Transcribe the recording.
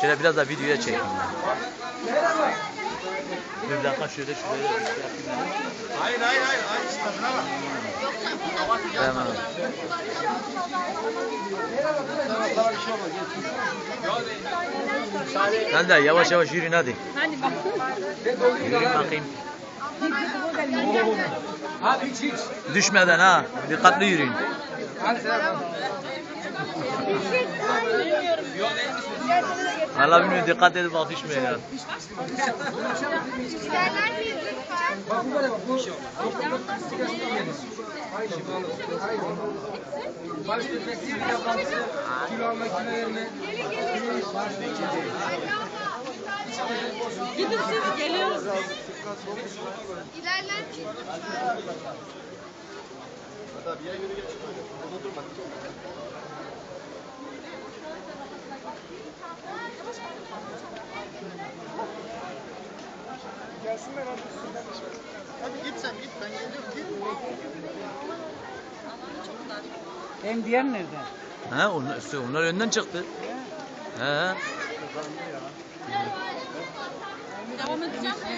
Şöyle biraz da videoya çekeyim. Bir dakika şöyle bir şey. Hayır hayır hayır. Hayır. Tamam. Sen de yavaş yavaş yürüyün hadi. Hadi bak. Yürüyün bakayım. Düşmeden ha. Dikkatli yürüyün. Allah bilmiyor dikkat edip düşmeyin ya. İlerler miyiz lütfen? Kilo alma kilo verme. Gidin siz geliyoruz. İlerler miyiz lütfen? Hadi git sen git ben geliyorum git. Hem diğer nerede? Ha onlar, onlar önden çıktı. He. Devam edeceğim.